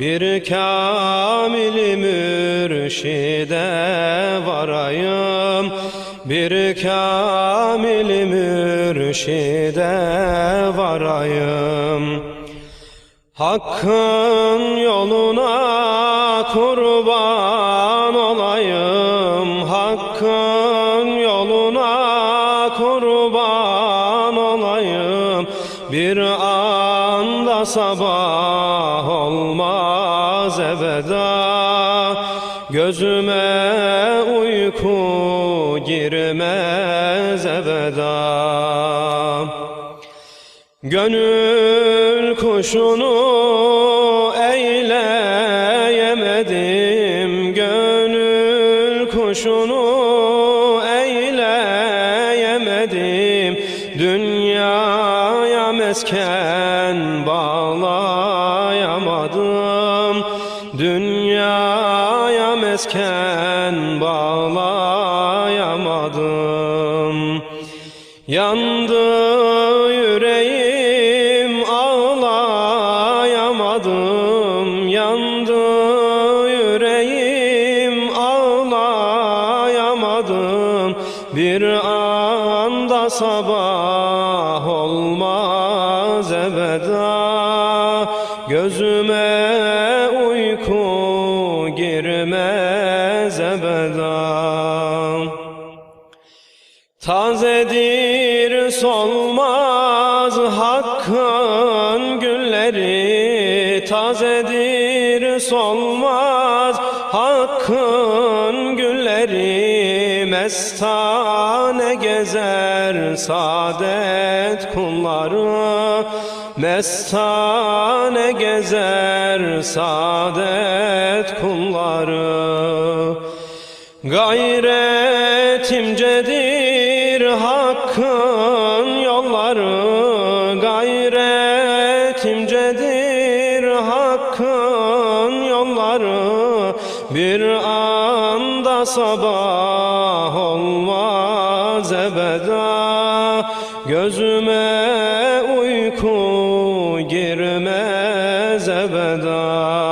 Bir kamil mürşide varayım. Bir kamil mürşide varayım. Hakkın yoluna kurban olayım. Hakkın yoluna kurban olayım. Bir anda sabah olmaz ebeda Gözüme uyku girmez ebeda Gönül kuşunu eyleyemedim. Gönül kuşunu eyleyemedim. Dünyaya mesken bağlayamadım. Dünyaya mesken bağlayamadım. Yandı yüreğim ağlayamadım. Yandı yüreğim ağlayamadım. Bir anda sabah olmaz ebeda Gözüme uyku girmez ebeda. Tazedir solmaz hakkın gülleri. Tazedir solmaz hakkın gülleri Mestane gezer saadet kulları Mestane gezer saadet kulları. Gayretimcedir hakkın yolları. Gayretimcedir hakkın yolları. Bir anda sabah olmaz ebeda Gözüme uyku girmez ebeda